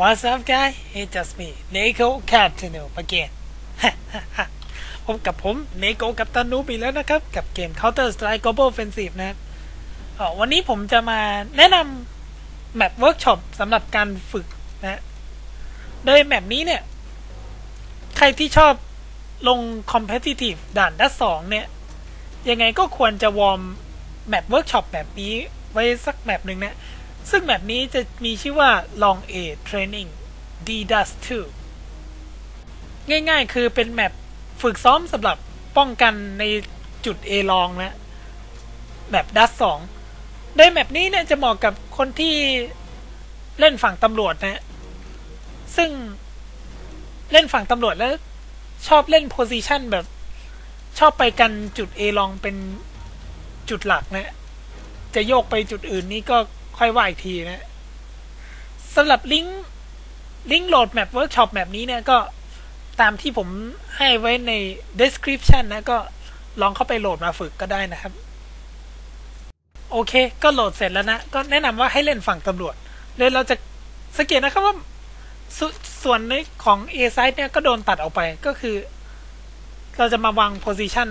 What's up guy It's just me Neko Captain again พบกับผม Neko กับตันนูบีแล้วนะครับ กับเกม Counter Strike Global Offensive นะครับเอ่อวันนี้ผมจะมาแนะนำแมปเวิร์กช็อปสำหรับการฝึกนะโดยแมปนี้เนี่ย ใครที่ชอบลง Competitive ด่านดัสสองเนี่ย ยังไงก็ควรจะวอร์มแมปเวิร์กช็อปแบบนี้ไว้สักแมปหนึ่งนะ ซึ่งแมปนี้จะมีชื่อว่า Long A Training D Dust 2ง่ายๆ คือเป็นแมปฝึกซ้อมสำหรับป้องกันในจุด A ลองนะแมปดัสสองโดยแมปนี้เนี่ยจะเหมาะกับคนที่เล่นฝั่งตำรวจนะ ซึ่งเล่นฝั่งตำรวจแล้ว ชอบเล่นโพซิชันแบบ ชอบไปกันจุด A ลองเป็นจุดหลักนะ จะโยกไปจุดอื่นนี่ก็ ค่อยว่าอีกทีนะสำหรับลิงก์ลิงก์โหลดแมปเวิร์กช็อปแบบนี้เนี่ยก็ตามที่ผมให้ไว้ใน description นะ ก็ลองเข้าไปโหลดมาฝึกก็ได้นะครับ โอเค ก็โหลดเสร็จแล้วนะ ก็แนะนำว่าให้เล่นฝั่งตำรวจเลยเราจะสังเกตนะครับว่าสส่วนในของ A side เนี่ยก็โดนตัดออกไปก็คือ เราจะมาวาง position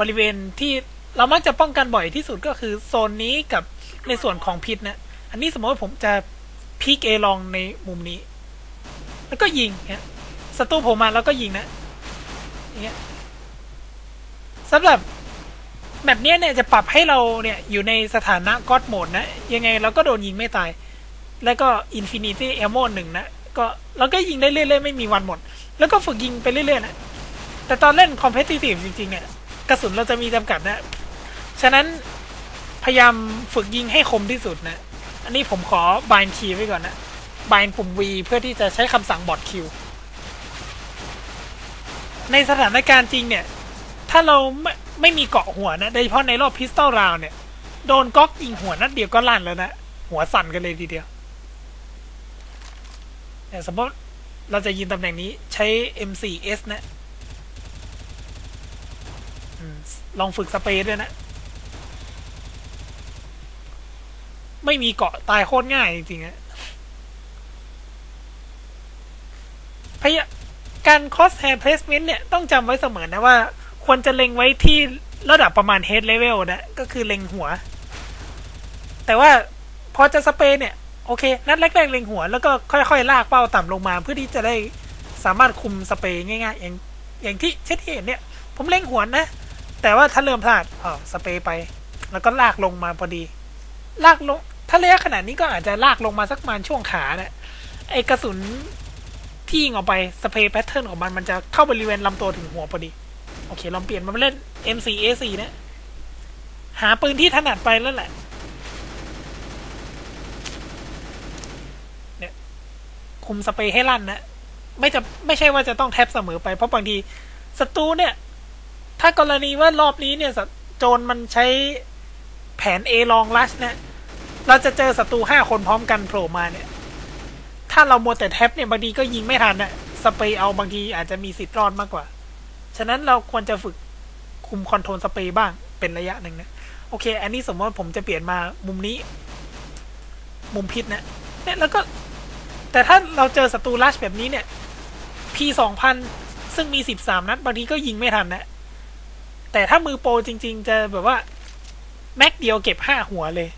บริเวณที่เรามักจะป้องกันบ่อยที่สุดก็คือโซนนี้กับ ในส่วนของพิษนะ อันนี้สมมติว่าผมจะพีกเอลองในมุมนี้ แล้วก็ยิงเนี่ยศัตรูผมมาแล้วก็ยิงนะอย่างเงี้ยสำหรับแบบนี้เนี่ยจะปรับให้เราเนี่ยอยู่ในสถานะก็อดโหมดนะ ยังไงเราก็โดนยิงไม่ตาย แล้วก็อินฟินิตี้เอลโมหนึ่งนะก็เราก็ยิงได้เรื่อยๆ ไม่มีวันหมด แล้วก็ฝึกยิงไปเรื่อยๆนะแต่ตอนเล่นคอมเพติทีฟจริงๆเนี่ยกระสุนเราจะมีจำกัดนะ ฉะนั้น พยายามฝึกยิงให้คมที่สุดนะ อันนี้ผมขอบายคีไว้ก่อนนะบายปุ่ม V เพื่อที่จะใช้คำสั่งบอทคิว ในสถานการณ์จริงเนี่ย ถ้าเราไม่ไม่มีเกาะหัวนะ โดยเฉพาะในรอบพิสตอลราวเนี่ย โดนก๊อกยิงหัวนัดเดียวก็ลั่นแล้วนะ หัวสั่นกันเลยทีเดียวแต่สมมติเราจะยิงตำแหน่งนี้ใช้ M4S นะลองฝึกสเปรด้วยนะ ไม่มีเกาะตายโคตรง่ายจริงๆอะพยการ cross hair placement เนี่ย ต้องจำไว้เสมอนะว่า ควรจะเล็งไว้ที่ระดับประมาณ head level นะ ก็คือเล็งหัว แต่ว่าพอจะสเปรย์เนี่ย โอเค นัดแรกๆเล็งหัว แล้วก็ค่อยๆ ลากเป้าต่ำลงมา เพื่อที่จะได้สามารถคุมสเปรย์ง่ายๆ อย่างอย่างที่เช่นที่เห็นเนี่ย ผมเล็งหัวนะ แต่ว่าถ้าเริ่มพลาดอ๋อสเปรย์ไป แล้วก็ลากลงมาพอดี ลากลง ถ้าระยะขนาดนี้ก็อาจจะลากลงมาสักประมาณช่วงขาเนะี่ยไอกระสุนที่ยิงออกไปสเปรย์แพทเทิร์นของมันมันจะเข้าบริเวณลำตัวถึงหัวพอดี โอเคลองเปลี่ยนมาเล่น M4A4 นะ หาปืนที่ถนัดไปแล้วแหละเนี่ยคุมสเปรย์ให้ลั่นนะไม่จะไม่ใช่ว่าจะต้องแท็บเสมอไปเพราะบางทีศัตรูเนี่ย ถ้ากรณีว่ารอบนี้เนี่ยโจรมันใช้แผน A ลองลัชเนี่ย เราจะเจอศัตรูห้าคนพร้อมกันโผล่มาเนี่ย ถ้าเรามัวแต่แท็บเนี่ยบางทีก็ยิงไม่ทันนะสเปรย์เอาบางทีอาจจะมีสิทธิ์รอดมากกว่า ฉะนั้นเราควรจะฝึกคุมคอนโทรลสเปรย์บ้างเป็นระยะหนึ่งนะ โอเค อันนี้สมมติผมจะเปลี่ยนมามุมนี้ มุมพิษนะเนี่ยแล้วก็ แต่ถ้าเราเจอศัตรูลัชแบบนี้เนี่ย P สองพันซึ่งมีสิบสามนัดบางทีก็ยิงไม่ทันนะ แต่ถ้ามือโปรจริง ๆ จะแบบว่า แม็กเดียวเก็บห้าหัวเลย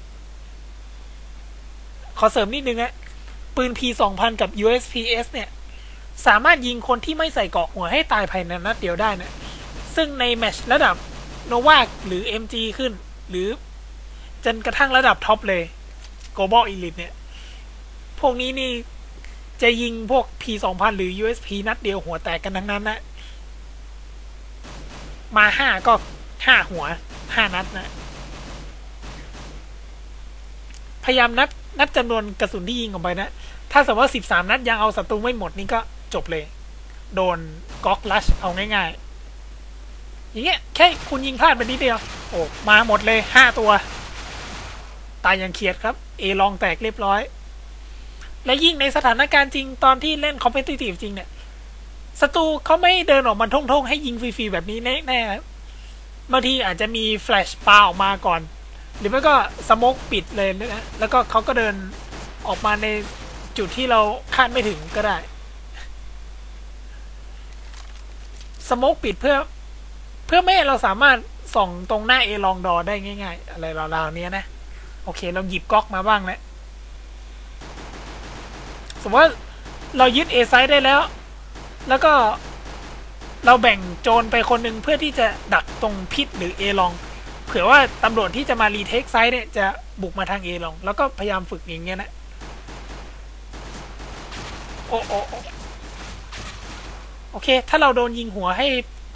ขอเสริมนิดนึงนะปืน P สองพันกับ USPS เนี่ย สามารถยิงคนที่ไม่ใส่เกาะหัวให้ตายภายในนัดเดียวได้นะ ซึ่งในแมชระดับโนวาหรือ MG ขึ้น หรือจนกระทั่งระดับท็อปเลย Global Elite เนี่ย พวกนี้นี่จะยิงพวก P สองพันหรือ USP นัดเดียวหัวแตกกันทั้งนั้นนะมาห้าก็ห้าหัวห้านัดนะ พยายามนับนับจำนวนกระสุนที่ยิงออกไปนะ ถ้าสมมติว่าสิบสามนัดยังเอาศัตรูไม่หมดนี่ก็จบเลย โดนก๊อกลัชเอาง่ายๆ อย่างเงี้ยแค่คุณยิงพลาดไปนิดเดียว โอ้มาหมดเลยห้าตัว ตายอย่างเขียดครับ เอลองแตกเรียบร้อย และยิ่งในสถานการณ์จริงตอนที่เล่นคอมเพติทีฟจริงเนี่ยศัตรูเขาไม่เดินออกมาท่งๆ ให้ยิงฟรีๆ แบบนี้แน่ๆบางทีอาจจะมีแฟลชปาออกมาก่อน หรือไม่ก็สโมกปิดเลยนะแล้วก็เขาก็เดินออกมาในจุดที่เราคาดไม่ถึงก็ได้สโมกปิดเพื่อ เพื่อไม่ให้เราสามารถส่องตรงหน้าเอลองดอได้ง่าย ๆ อะไรราวๆนี้นะ โอเค เราหยิบก๊อกมาบ้างแล้วสมมติว่าเรายึด A ไซด์ได้แล้ว แล้วก็เราแบ่งโจรไปคนหนึ่งเพื่อที่จะดักตรงพิษหรือ A ลอง เผื่อว่าตำรวจที่จะมารีเทคไซด์เนี่ยจะบุกมาทาง A ลอง แล้วก็พยายามฝึกอย่างเงี้ยนะโอ้โอ้โอเค ถ้าเราโดนยิงหัวให้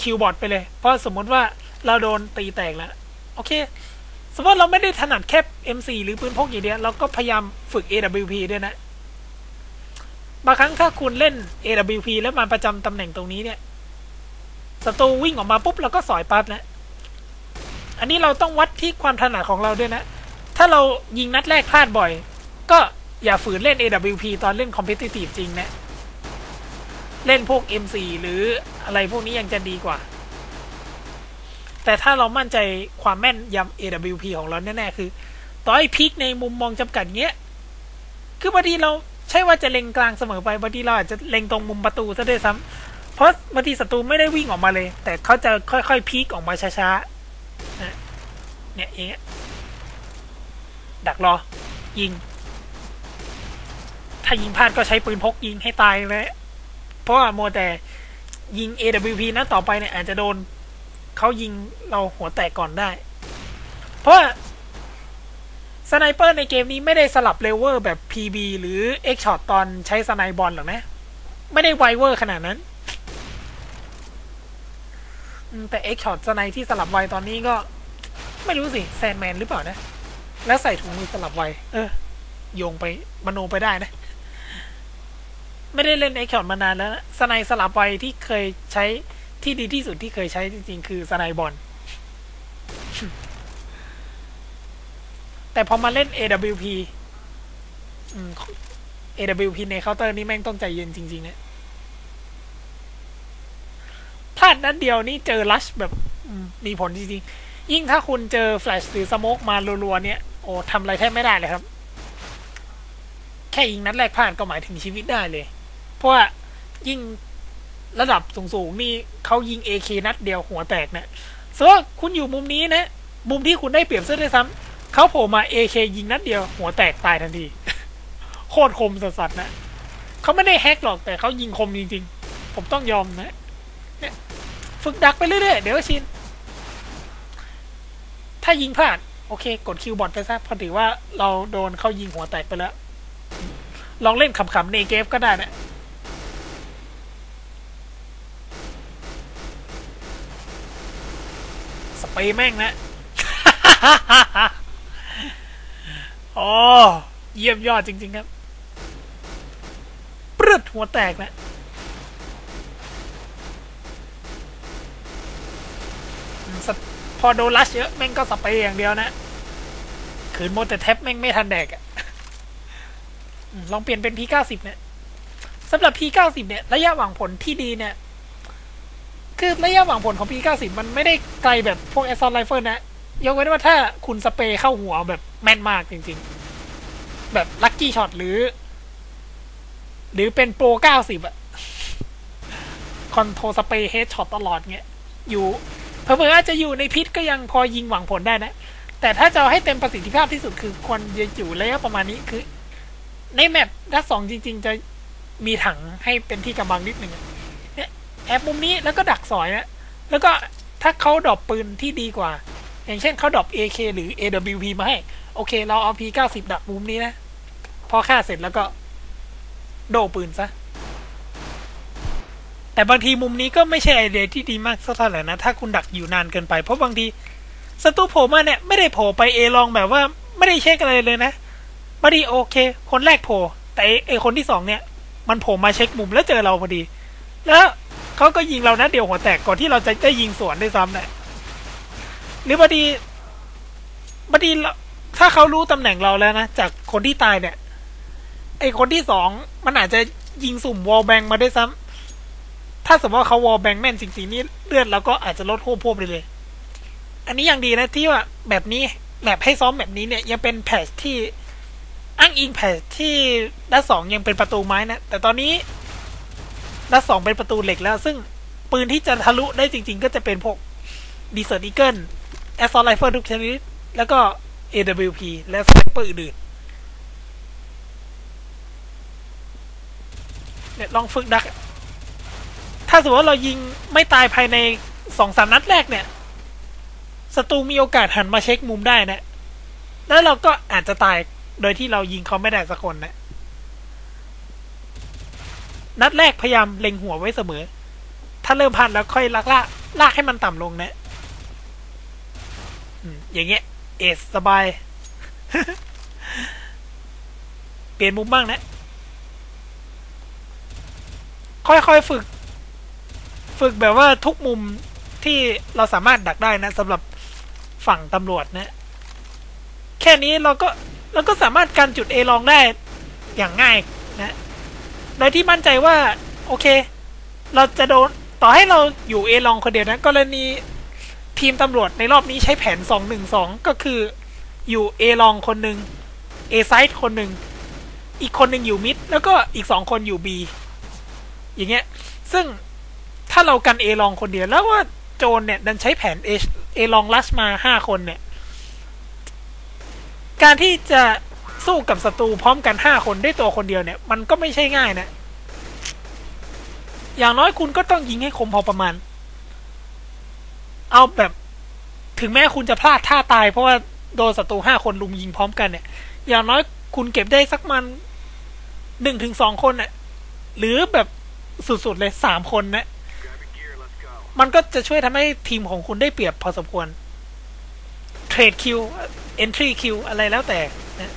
คิวบอร์ดไปเลย เพราะสมมติว่าเราโดนตีแตกแล้ว โอเค สมมติเราไม่ได้ถนัดแค่ M4 หรือปืนพกอย่างเดียวเราก็พยายามฝึก AWP ด้วยนะ บางครั้งถ้าคุณเล่น AWP แล้วมาประจำตำแหน่งตรงนี้เนี่ยศัตรูวิ่งออกมาปุ๊บเราก็สอยปั๊บนะ อันนี้เราต้องวัดที่ความถนัดของเราด้วยนะ ถ้าเรายิงนัดแรกพลาดบ่อย ก็อย่าฝืนเล่น AWP ตอนเล่น Competitive จริงนะ เล่นพวก M4 หรืออะไรพวกนี้ยังจะดีกว่า แต่ถ้าเรามั่นใจความแม่นยำ AWP ของเราแน่ๆคือ ต่อให้พิกในมุมมองจำกัดเงี้ย คือบางทีเราใช่ว่าจะเล็งกลางเสมอไปบางทีเราอาจจะเล็งตรงมุมประตูซะด้วยซ้ำเพราะบางทีศัตรูไม่ได้วิ่งออกมาเลย แต่เขาจะค่อยๆพีกออกมาช้าๆ เนี่ยอย่างเงี้ยดักรอ ยิง ถ้ายิงพลาดก็ใช้ปืนพกยิงให้ตายเลยเพราะว่าโมแต่ยิง AWP นะต่อไปเนี่ยอาจจะโดนเขายิงเราหัวแตกก่อนได้ เพราะสไนเปอร์ในเกมนี้ไม่ได้สลับเลเวอร์แบบ PB หรือ X Shot ตอนใช้สไนบอลหรอกนะ ไม่ได้ไวเวอร์ขนาดนั้น แต่ X Shot สไนที่สลับไวตอนนี้ก็ ไม่รู้สิแซนแมนหรือเปล่านะ แล้วใส่ถุงมือสลับไวเออ โยงไปมโนไปได้นะ ไม่ได้เล่น X Shot มานานแล้วสไนสลับไวที่เคยใช้ที่ดีที่สุดที่เคยใช้จริง ๆ คือสไนบอลแต่พอมาเล่น AWP AWP ในเคาน์เตอร์นี่แม่งต้องใจเย็นจริง ๆ เนะ พลาดนั้นเดียวนี่เจอลัชแบบมีผลจริงๆ ยิ่งถ้าคุณเจอแฟลชหรือสโมกมารัวๆเนี่ยโอ้ทำอะไรแทบไม่ได้เลยครับ แค่ยิงนัดแรกพลาดก็หมายถึงชีวิตได้เลย เพราะว่ายิ่งระดับสูงๆนี่เขายิง AK นัดเดียวหัวแตกเนะส่วนคุณอยู่มุมนี้นะ มุมที่คุณได้เปรียบเสื้อด้วยซ้ำเขาโผล่มา AK ยิงนัดเดียว หัวแตกตายทันที โคตรคมสัสๆนะเขาไม่ได้แฮกหรอกแต่เขายิงคมจริงๆ ผมต้องยอมนะ ฝึกดักไปเรื่อยๆ เดี๋ยวก็ชิน ถ้ายิงพลาด โอเค กดคิวบอทไปซะพอถือว่าเราโดนเขายิงหัวแตกไปแล้ว ลองเล่นขำๆในเกมก็ได้นะสเปย์แม่งนะ โอ้ เยี่ยมยอดจริง ๆ ครับปรึดหัวแตกนะ พอโดนลัชเยอะแม่งก็สเปรย์อย่างเดียวนะขืนโมแต่แท็บแม่งไม่ทันแดกอะลองเปลี่ยนเป็น P90 เนี่ยสำหรับ P90 เนี่ยระยะหว่างผลที่ดีเนี่ย คือระยะหว่างผลของ P90 มันไม่ได้ไกลแบบพวก a อ s s a u l t Rifle นะ ยกเว้นว่าถ้าคุณสเปรย์เข้าหัวแบบแม่นมากจริงๆ แบบลัคกี้ช็อตหรือ หรือเป็นโปร90อะคอนโทรสเปรย์เฮดช็อตตลอดเงี้ย อยู่ เพิ่มอาจจะอยู่ในพิษก็ยังพอยิงหวังผลได้นะ แต่ถ้าจะให้เต็มประสิทธิภาพที่สุดคือควรจะอยู่ระยะประมาณนี้คือ ในแมปดักสองจริง ๆ จะมีถังให้เป็นที่กำบังนิดหนึ่งแอบมุมนี้แล้วก็ดักสอยนะแล้วก็ถ้าเขาดรอปปืนที่ดีกว่า อย่างเช่นเขาดรอป AK หรือ AWP มาให้ โอเค เราเอา P90 ดักมุมนี้นะ พอฆ่าเสร็จแล้วก็โดปืนซะ แต่บางทีมุมนี้ก็ไม่ใช่ไอเดียที่ดีมากสักเท่าไหร่นะ ถ้าคุณดักอยู่นานเกินไป เพราะบางทีศัตรูโผล่มาเนี่ยไม่ได้โผล่ไปเอลองแบบว่าไม่ได้เช็คอะไรเลยนะบางทีโอเค คนแรกโผล่แต่ไอคนที่สองเนี่ยมันโผล่มาเช็คมุมแล้วเจอเราพอดี แล้วเขาก็ยิงเรานะเดียวหัวแตกก่อนที่เราจะได้ยิงสวนได้ซ้ำเนี่ยหรือบางทีบางทีถ้าเขารู้ตำแหน่งเราแล้วนะจากคนที่ตายเนี่ยไอคนที่สองมันอาจจะยิงสุ่มวอลแบงมาได้ซ้ำ ถ้าสมมติว่าเขาวอลแบงแม่นจริงๆนี่เลือดเราก็อาจจะลดโควบเลยเลย อันนี้ยังดีนะที่ว่าแบบนี้แบบให้ซ้อมแบบนี้เนี่ยยังเป็นแพชที่อ้างอิงแผนที่ด้านสองยังเป็นประตูไม้นะ แต่ตอนนี้ด้านสองเป็นประตูเหล็กแล้ว ซึ่งปืนที่จะทะลุได้จริง ๆ ก็จะเป็นพวกดีเซอร์อีเกิลแอสซอลไลเฟอร์ทุกชนิด แล้วก็ AWP และสไนเปอร์อื่นๆเนี่ยลองฝึกดัก ถ้าสมมติว่าเรายิงไม่ตายภายในสองสามนัดแรกเนี่ยศัตรูมีโอกาสหันมาเช็คมุมได้นะ แล้วเราก็อาจจะตายโดยที่เรายิงเขาไม่ได้สักคนนะ นัดแรกพยายามเล็งหัวไว้เสมอ ถ้าเริ่มพันแล้วค่อยลากลากลากให้มันต่ำลงนะอย่างเงี้ย เอสสบาย เปลี่ยนมุมบ้างนะ ค่อยๆฝึก ฝึกแบบว่าทุกมุมที่เราสามารถดักได้นะสำหรับฝั่งตำรวจนะ แค่นี้เราก็เราก็สามารถกันจุดเอลองได้อย่างง่ายนะโดยที่มั่นใจว่า โอเค เราจะโดนต่อให้เราอยู่เอลองคนเดียวนะ กรณีทีมตำรวจในรอบนี้ใช้แผนสองหนึ่งสองก็คืออยู่เอลองคนหนึ่งเอไซด์คนหนึ่ง อีกคนหนึ่งอยู่มิด แล้วก็อีกสองคนอยู่บีอย่างเงี้ย ซึ่ง ถ้าเรากันเอลองคนเดียว แล้วว่าโจนเนี่ย ดันใช้แผนเอเอลองลัชมาห้าคนเนี่ย การที่จะสู้กับศัตรูพร้อมกันห้าคนได้ตัวคนเดียวเนี่ย มันก็ไม่ใช่ง่ายนะ อย่างน้อยคุณก็ต้องยิงให้คมพอประมาณ เอาแบบถึงแม้คุณจะพลาดท่าตายเพราะว่าโดนศัตรูห้าคนลุมยิงพร้อมกันเนี่ย อย่างน้อยคุณเก็บได้สักมันหนึ่งถึงสองคนน่ะ หรือแบบสุดๆเลยสามคนนะ มันก็จะช่วยทำให้ทีมของคุณได้เปรียบพอสมควรเทรดคิวเอนทรีคิวอะไรแล้วแต่นะ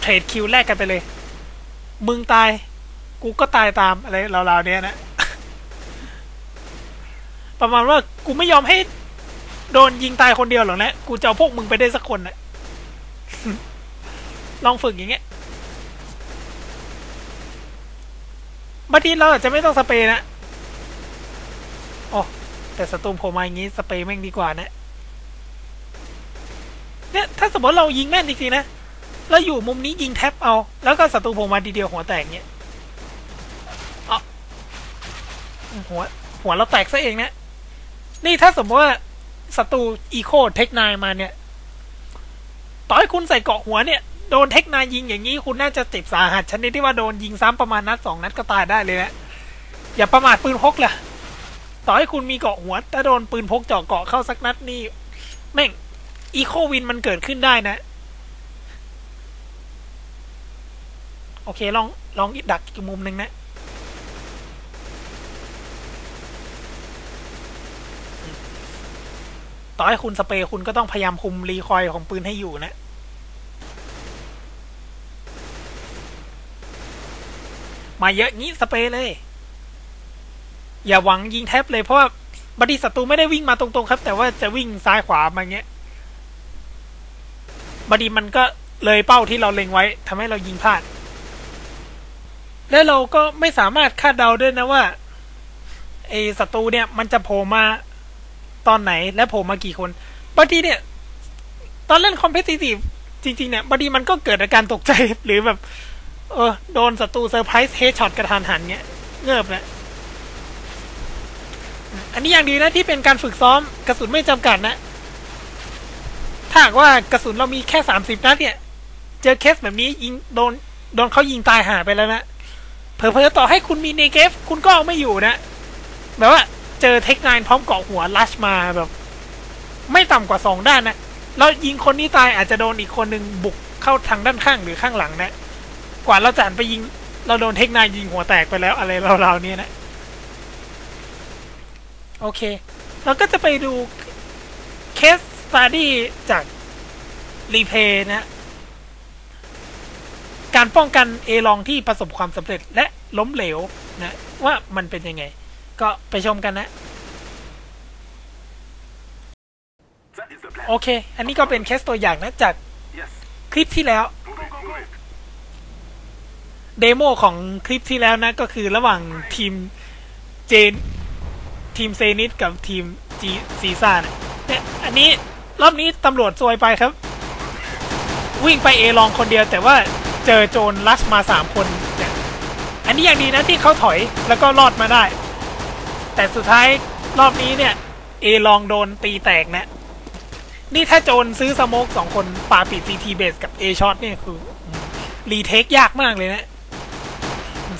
เทรดคิวแลกกันไปเลย มึงตาย กูก็ตายตามอะไรราวๆเนี้ยนะ ประมาณว่ากูไม่ยอมให้ โดนยิงตายคนเดียวหรอกนะ กูจะเอาพวกมึงไปได้สักคนนะลองฝึกอย่างเงี้ยบางทีเราอาจจะไม่ต้องสเปรย์นะ โอ้แต่สตูมโผล่มาอย่างงี้สเปรย์แม่งดีกว่านะ เนี่ยถ้าสมมติเรายิงแม่นจริงๆนะ แล้วอยู่มุมนี้ยิงแท็บเอา แล้วก็ศัตรูโผล่มาดีเดียวหัวแตกเนี่ยอ๋อหัวหัวเราแตกซะเองนะ นี่ถ้าสมมติว่าศัตรูอีโคเทคนายมาเนี่ย ต่อให้คุณใส่เกาะหัวเนี่ยโดนเทคนายยิงอย่างนี้คุณน่าจะเจ็บสาหัสชนิดที่ว่าโดนยิงซ้ำประมาณนัดสองนัดก็ตายได้เลยนะ อย่าประมาทปืนพกเล่ะ ต่อให้คุณมีเกาะหัวถ้าโดนปืนพกเจาะเกาะเข้าสักนัดนี่แม่งอีโควินมันเกิดขึ้นได้นะ โอเค ลอง ลองดักอีกมุมหนึ่งนะ ต่อให้คุณสเปรย์คุณก็ต้องพยายามคุมรีคอยของปืนให้อยู่นะมาเยอะงี้สเปรย์เลย อย่าหวังยิงแท็บเลยเพราะว่าบดีศัตรูไม่ได้วิ่งมาตรงๆครับ แต่ว่าจะวิ่งซ้ายขวามาเงี้ยบดีมันก็เลยเป้าที่เราเล็งไว้ทำให้เรายิงพลาด และเราก็ไม่สามารถคาดเดาด้วยนะว่าไอศัตรูเนี่ยมันจะโผล่มาตอนไหนและโผล่มากี่คนบางทีเนี่ย ตอนเล่นคอมเพติทีฟจริงๆเนี่ยบางทีมันก็เกิดอาการตกใจหรือแบบ เออโดนศัตรูเซอร์ไพรส์เฮดช็อตกระทานหันเงี้ยเงือบนะ อันนี้อย่างดีนะที่เป็นการฝึกซ้อมกระสุนไม่จำกัดนะ ถ้าหากว่ากระสุนเรามีแค่สามสิบนัดเนี่ย เจอเคสแบบนี้ยิงโดนโดนเขายิงตายหาไปแล้วนะเผลอๆต่อให้คุณมีเนเกฟคุณก็เอาไม่อยู่นะแบบว่าเจอเทคไนน์พร้อมเกาะหัวลัชมาแบบ ไม่ต่ำกว่าสองด้านนะแล้วยิงคนนี้ตายอาจจะโดนอีกคนหนึ่งบุกเข้าทางด้านข้างหรือข้างหลังนะ กว่าเราจะหันไปยิง เราโดนเทคไนน์ยิงหัวแตกไปแล้วอะไรเราๆเนี่ยนะ โอเค เราก็จะไปดูเคสสตาดี้จากรีเพย์นะ การป้องกันเอลองที่ประสบความสำเร็จและล้มเหลวนะ ว่ามันเป็นยังไง ก็ไปชมกันนะ โอเค อันนี้ก็เป็นเคสตัวอย่างนะจากคลิปที่แล้วเดโมของคลิปที่แล้วนะ ก็คือระหว่างทีมเจน ทีมเซนิสกับทีมจีซีซ่าเนี่ยอันนี้รอบนี้ตำรวจซวยไปครับ วิ่งไปเอลองคนเดียว แต่ว่าเจอโจรลัชมาสามคนเนี่ยอันนี้อย่างดีนะที่เขาถอยแล้วก็รอดมาได้ แต่สุดท้ายรอบนี้เนี่ยเอลองโดนตีแตกเนะนี่ถ้าโจรซื้อสโมกสองคนปาปิดซีทีเบสกับเอช็อตเนี่ยคือรีเทคยากมากเลยนะ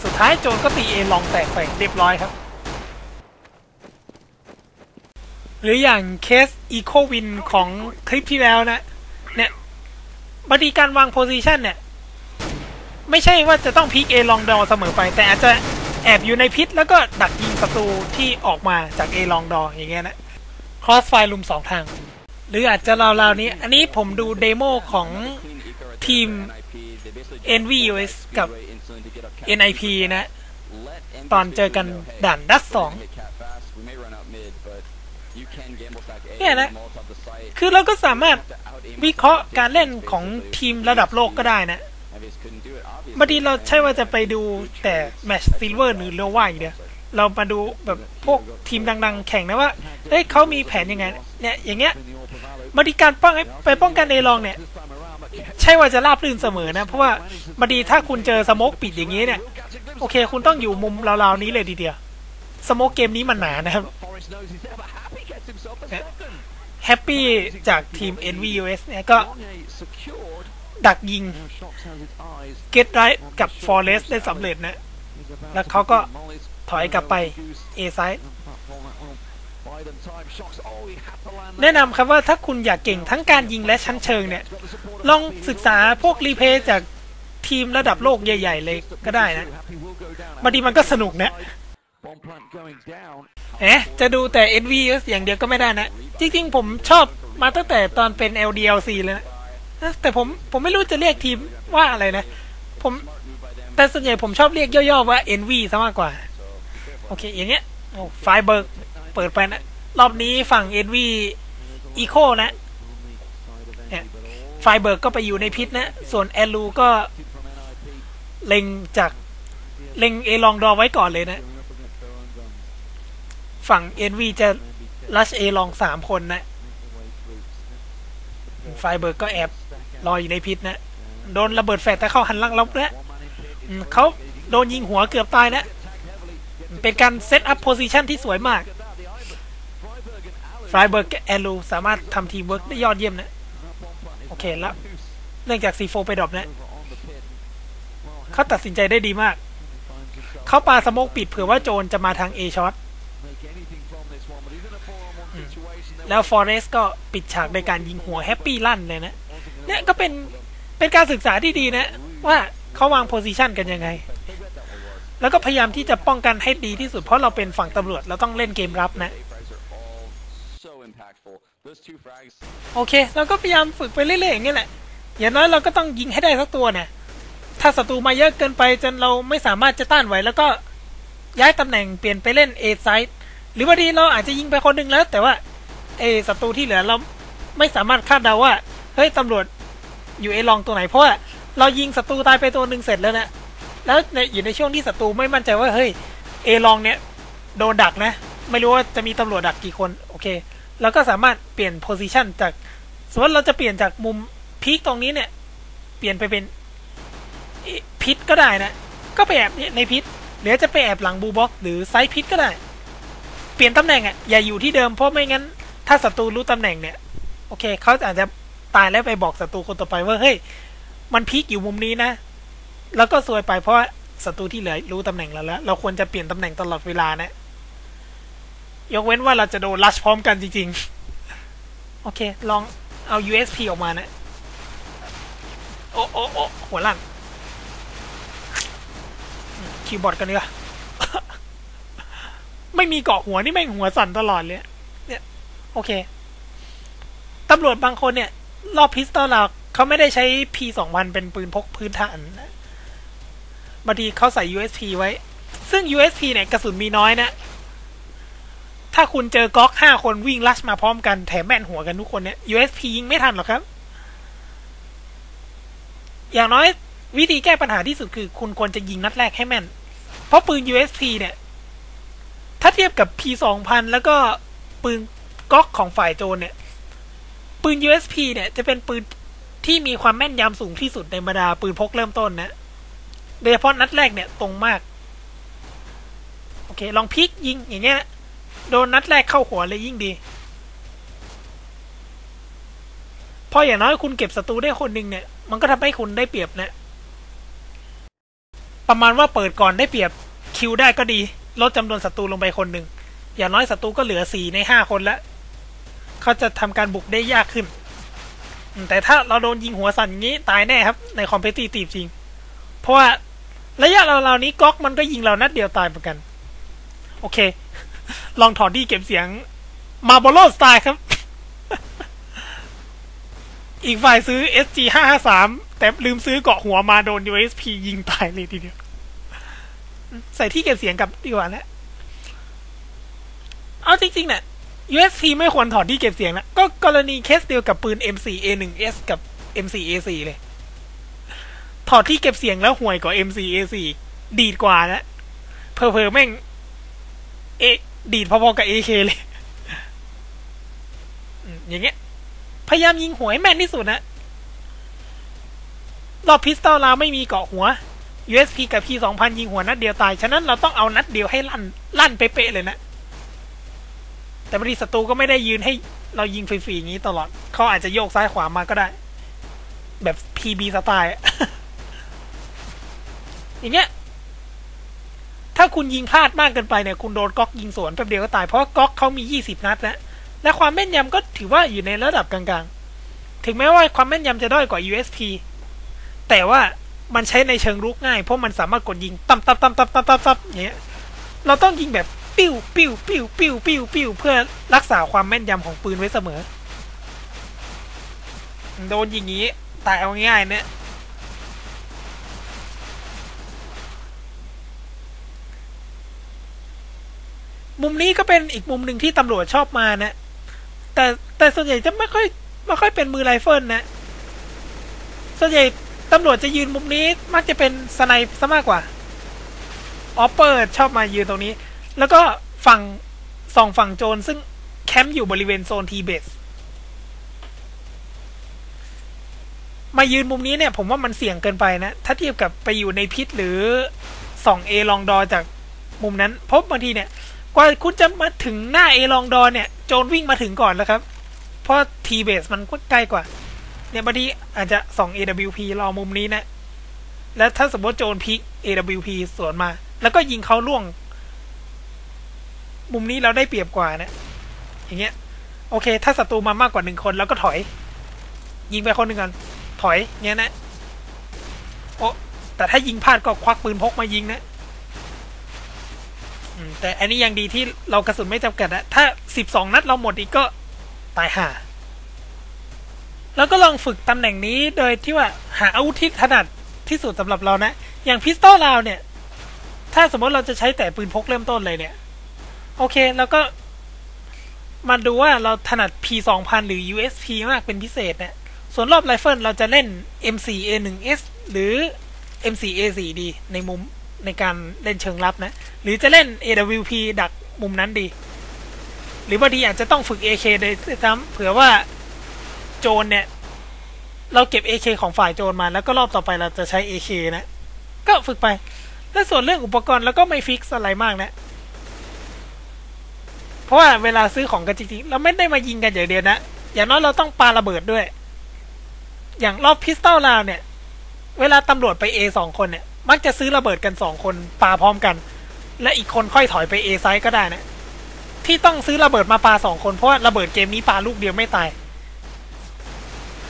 สุดท้ายโจรก็ตีเอลองแตกไปเรียบร้อยครับ หรืออย่างเคสอีโควินของคลิปที่แล้วนะ เนี่ยบางทีการวางโพซิชันเนี่ย ไม่ใช่ว่าจะต้องพีกเอลองดอเสมอไป แต่อาจจะแอบอยู่ในพิษ แล้วก็ดักยิงศัตรูที่ออกมาจากเอลองดออย่างเงี้ยนะครอสไฟลุมสองทาง หรืออาจจะราวๆนี้ อันนี้ผมดูเดโมของทีม NVUS กับ NIP นะ ตอนเจอกันด่านดัสสอง เนี่ยนะ คือเราก็สามารถวิเคราะห์การเล่นของทีมระดับโลกก็ได้นะบางทีเราใช่ว่าจะไปดูแต่แมชซิลเวอร์หรือโลว่าอย่างเดียวเรามาดูแบบพวกทีมดัง ๆ แข่งนะว่าเอ้ยเขามีแผนยังไง เนี่ย อย่างเงี้ยบางทีการป้องไปป้องกันเอลองเนี่ย ใช่ว่าจะราบรื่นเสมอนะ เพราะว่าบางทีถ้าคุณเจอสโมกปิดอย่างนี้เนี่ย โอเค คุณต้องอยู่มุมราวๆนี้เลยทีเดียว สโมกเกมนี้มันหนานะครับ ฮปปี้จากทีม NVUS เนี่ยก็ดักยิง Get Right กับ Forest ได้สำเร็จนะ แล้วเขาก็ถอยกลับไป A side แนะนำครับว่าถ้าคุณอยากเก่งทั้งการยิงและชั้นเชิงเนี่ย ลองศึกษาพวกรีเพย์จากทีมระดับโลกใหญ่ ๆ เลยก็ได้นะบางทีมันก็สนุกนะ เอ๊ะ จะดูแต่ NV อย่างเดียวก็ไม่ได้นะ จริงๆ ผมชอบมาตั้งแต่ตอนเป็น LDLC เลยนะแต่ผมผมไม่รู้จะเรียกทีมว่าอะไรนะ ผมแต่ส่วนใหญ่ผมชอบเรียกย่อๆว่า NV ซะมากกว่า โอเค อย่างเงี้ยโอ้ไฟเบิร์กเปิดไปนะ รอบนี้ฝั่ง NV Eco นะเนี่ยไฟเบิร์กก็ไปอยู่ในพิษนะ ส่วนแอลูก็เล็งจากเล็งเอลองดอไว้ก่อนเลยนะ ฝั่ง NV จะลัชเอลองสามคนนะ ไฟเบิร์กก็แอบรออยู่ในพิษนะ โดนระเบิดแฟดแต่เข้าหันหลังลบนะเขาโดนยิงหัวเกือบตายนะ เป็นการเซตอัพโพซิชันที่สวยมากไฟเบิร์กแอลูสามารถทำทีมเวิร์กได้ยอดเยี่ยมนะ โอเคแล้วเนื่องจากซีโฟไปดรอปนะ เขาตัดสินใจได้ดีมาก เขาปาสโมกปิดเผื่อว่าโจรจะมาทางเอช็อต แล้วฟอเรสก็ปิดฉากในการยิงหัวแฮปปี้ลั่นเลยนะเนี่ยก็เป็นเป็นการศึกษาที่ดีนะ ว่าเขาวางโพซิชันกันยังไง แล้วก็พยายามที่จะป้องกันให้ดีที่สุดเพราะเราเป็นฝั่งตำรวจเราต้องเล่นเกมรับนะ โอเค เราก็พยายามฝึกไปเรื่อยๆอย่างนี้แหละ อย่างน้อยเราก็ต้องยิงให้ได้สักตัวนี่ยถ้าศัตรูมาเยอะเกินไปจนเราไม่สามารถจะต้านไหว แล้วก็ย้ายตำแหน่งเปลี่ยนไปเล่นเอไซด์ หรือบางทีเราอาจจะยิงไปคนหนึ่งแล้ว แต่ว่าเอศัตรูที่เหลือเราไม่สามารถคาดเดาว่าเฮ้ยตำรวจอยู่เอลองตัวไหนเพราะว่าเรายิงศัตรูตายไปตัวหนึ่งเสร็จแล้วนะแล้วในอยู่ในช่วงที่ศัตรูไม่มั่นใจว่าเฮ้ยเอลองเนี่ยโดนดักนะ ไม่รู้ว่าจะมีตำรวจดักกี่คนโอเคเราก็สามารถเปลี่ยนโพซิชันจากสมมติเราจะเปลี่ยนจากมุมพีคตรงนี้เนี่ย เปลี่ยนไปเป็นพิษก็ได้นะ ก็ไปแอบในพิษหรือจะไปแอบหลังบูบ็อกหรือไซพิษก็ได้ ปลี่ยนตำแหน่งอะอย่าอยู่ที่เดิมเพราะไม่งั้น ถ้าศัตรูรู้ตำแหน่งเนี่ย โอเคเขาอาจจะตายแล้วไปบอกศัตรูคนต่อไปว่าเฮ้ยมันพีคอยู่มุมนี้นะ แล้วก็ซวยไปเพราะศัตรูที่เหลือรู้ตำแหน่งแล้วแล้วเราควรจะเปลี่ยนตำแหน่งตลอดเวลานะยกเว้นว่าเราจะโดนลัชพร้อมกันจริง ๆ โอเค ลองเอา USP ออกมานะ โอ้โอ้โอ้หัวลั่นคีย์บอร์ดกันเนีกว่ ไม่มีเกาะหัวนี่แม่งหัวสั่นตลอดเลย เนี่ย โอเคตำรวจบางคนเนี่ย รอบพิสตอลเราเขาไม่ได้ใช้ P สองพันเป็นปืนพกพื้นฐานบางทีเขาใส่ USP ไว้ ซึ่ง USP เนี่ยกระสุนมีน้อยนะ ถ้าคุณเจอก๊อกห้าคนวิ่งลัชมาพร้อมกันแถมแม่นหัวกันทุกคนเนี่ย USP ยิงไม่ทันหรอกครับ อย่างน้อยวิธีแก้ปัญหาที่สุดคือ คุณควรจะยิงนัดแรกให้แม่น เพราะปืน USP เนี่ย ถ้าเทียบกับ P สองพันแล้วก็ปืนก๊อกของฝ่ายโจรเนี่ย ปืน USP เนี่ยจะเป็นปืนที่มีความแม่นยำสูงที่สุดในบรรดาปืนพกเริ่มต้นนะ โดยเฉพาะนัดแรกเนี่ยตรงมาก โอเค ลองพลิกยิงอย่างเงี้ย โดนนัดแรกเข้าหัวเลยยิ่งดี พออย่างน้อยคุณเก็บศัตรูได้คนหนึ่งเนี่ย มันก็ทำให้คุณได้เปรียบนะ ประมาณว่าเปิดก่อนได้เปรียบคิวได้ก็ดี ลดจำนวนศัตรูลงไปคนหนึ่ง อย่างน้อยศัตรูก็เหลือสี่ในห้าคนแล้ว เขาจะทำการบุกได้ยากขึ้น แต่ถ้าเราโดนยิงหัวสั่นอย่างนี้ตายแน่ครับ ในคอมเพตตีตีจริง เพราะว่าระยะเราๆนี้ก๊อกมันก็ยิงเรานัดเดียวตายเหมือนกัน โอเค ลองถอดดีเก็บเสียงมาโบโลสไตล์ครับ อีกฝ่ายซื้อ SG ห้าห้าสามแต่ลืมซื้อเกาะหัวมาโดน USP ยิงตายเลยทีเดียว ใส่ที่เก็บเสียงกับดีกว่าแล้วเอาจริงๆเนี่ย USP ไม่ควรถอดที่เก็บเสียงนะ ก็กรณีเคสเดียวกับปืน M4A1S กับ M4A4 เลย ถอดที่เก็บเสียงแล้วห่วยกว่า M4A4 ดีดกว่านะเพอเพอแม่ง เอ ดีดพอๆกับ AK เลย อย่างเงี้ย พยายามยิงหวให้แม่นที่สุดนะรอบพิสตอลเราไม่มีเกาะหัว USP กับ P2000 ยิงหัวนัดเดียวตาย ฉะนั้นเราต้องเอานัดเดียวให้ลั่น ลั่นเป๊ะเลยนะ แต่บริศัตรูก็ไม่ได้ยืนให้เรายิงฟรีๆอย่างนี้ตลอด เขาอาจจะโยกซ้ายขวามาก็ได้ แบบ PB สไตล์อย่างเงี้ย ถ้าคุณยิงพลาดมากเกินไปเนี่ย คุณโดนก๊อกยิงสวนแป๊บเดียวก็ตาย เพราะก๊อกเขามี 20 นัดนะและความแม่นยำก็ถือว่าอยู่ในระดับกลางๆ ถึงแม้ว่าความแม่นยำจะด้อยกว่า USP แต่ว่า มันใช้ในเชิงรุกง่าย เพราะมันสามารถกดยิงตั้มตั้มตั้มตั้มตั้มตั้มตั้มอย่างเงี้ยเราต้องยิงแบบปิ้วปิ้วปิ้วปิ้วปิ้วปิ้วเพื่อรักษาความแม่นยำของปืนไว้เสมอ โดนยิงงี้ตายเอาง่ายเนี่ยมุมนี้ก็เป็นอีกมุมหนึ่งที่ตำรวจชอบมานะ แต่แต่ส่วนใหญ่จะไม่ค่อยไม่ค่อยเป็นมือไรเฟิลนะ ส่วนใหญ่ ตำรวจจะยืนมุมนี้มักจะเป็นสไนซะมากกว่าออปเปอร์ชอบมายืนตรงนี้ แล้วก็ฝั่งสองฝั่งโจรซึ่งแคมป์อยู่บริเวณโซนทีเบสมายืนมุมนี้เนี่ยผมว่ามันเสี่ยงเกินไปนะ ถ้าเทียบกับไปอยู่ในพิษหรือส่องเอลองดอจากมุมนั้นพบบางทีเนี่ย กว่าคุณจะมาถึงหน้าเอลองดอเนี่ย โจรวิ่งมาถึงก่อนแล้วครับ เพราะทีเบสมันก็ใกล้กว่า เนี่ยบางทีอาจจะส่อง AWP รอมุมนี้นะ แล้วถ้าสมมติโจรพิก AWP สวนมา แล้วก็ยิงเขาล่วง มุมนี้เราได้เปรียบกว่านะ อย่างเงี้ย โอเค ถ้าศัตรูมามากกว่าหนึ่งคนเราก็ถอย ยิงไปคนหนึ่งก่อน ถอยเงี้ยนะ โอ้แต่ถ้ายิงพลาดก็ควักปืนพกมายิงนะแต่อันนี้ยังดีที่เรากระสุนไม่จำกัดนะถ้าสิบสองนัดเราหมดอีกก็ตายห่า แล้วก็ลองฝึกตำแหน่งนี้โดยที่ว่าหาอาวุธที่ถนัดที่สุดสำหรับเรานะ อย่างพิสตอลเราเนี่ย ถ้าสมมติเราจะใช้แต่ปืนพกเริ่มต้นเลยเนี่ย โอเค แล้วก็มาดูว่าเราถนัด P2000 หรือ USP มากเป็นพิเศษเนะส่วนรอบไรเฟิลเราจะเล่น M4A1S หรือ M4A4 ดี ในมุมในการเล่นเชิงลับนะ หรือจะเล่น AWP ดักมุมนั้นดี หรือบางทีอาจจะต้องฝึก AK โดยซ้ำเผื่อว่า โจรเนี่ย เราเก็บ AK ของฝ่ายโจรมาแล้วก็รอบต่อไปเราจะใช้ AK นะ ก็ฝึกไป และส่วนเรื่องอุปกรณ์แล้วก็ไม่ฟิกอะไรมากนะ เพราะว่าเวลาซื้อของกันจริงๆ เราไม่ได้มายิงกันอย่างเดียวนะ อย่างน้อยเราต้องปาระเบิดด้วย อย่างรอบพิสตอลลาวเนี่ย เวลาตำรวจไป A สองคนเนี่ย มักจะซื้อระเบิดกันสองคนปาพร้อมกัน และอีกคนค่อยถอยไป A ไซด์ก็ได้นะที่ต้องซื้อระเบิดมาปาสองคนเพราะว่าระเบิดเกมนี้ปาลูกเดียวไม่ตาย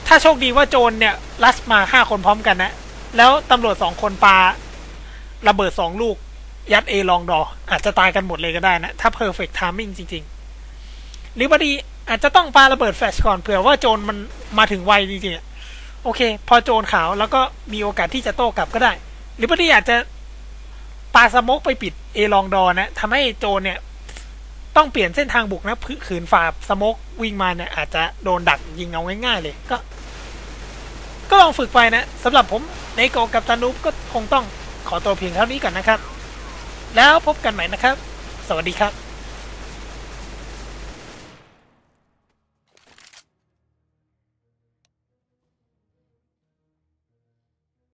ถ้าโชคดีว่าโจรเนี่ยลัชมาห้าคนพร้อมกันนะ แล้วตำรวจสองคนปาระเบิดสองลูก ยัดเอลองดอ อาจจะตายกันหมดเลยก็ได้นะ ถ้าเพอร์เฟกต์ทามมิ่งจริงๆ หรือบางทีอาจจะต้องปาระเบิดแฟลชก่อนเผื่อว่าโจรมันมาถึงไวจริงๆ โอเค พอโจรขาวแล้วก็มีโอกาสที่จะโต้กลับก็ได้ หรือบางทีอาจจะปาสมกไปปิดเอลองดอนะทำให้โจรเนี่ย ต้องเปลี่ยนเส้นทางบุกนะขืนฝ่าสมกวิ่งมาเนี่ยอาจจะโดนดักยิงเอาง่ายๆเลยก็ ก็ลองฝึกไปนะสำหรับผมในโกกับตานุปก็คงต้องขอตัวเพียงเท่านี้ก่อนนะครับ แล้วพบกันใหม่นะครับ สวัสดีครับ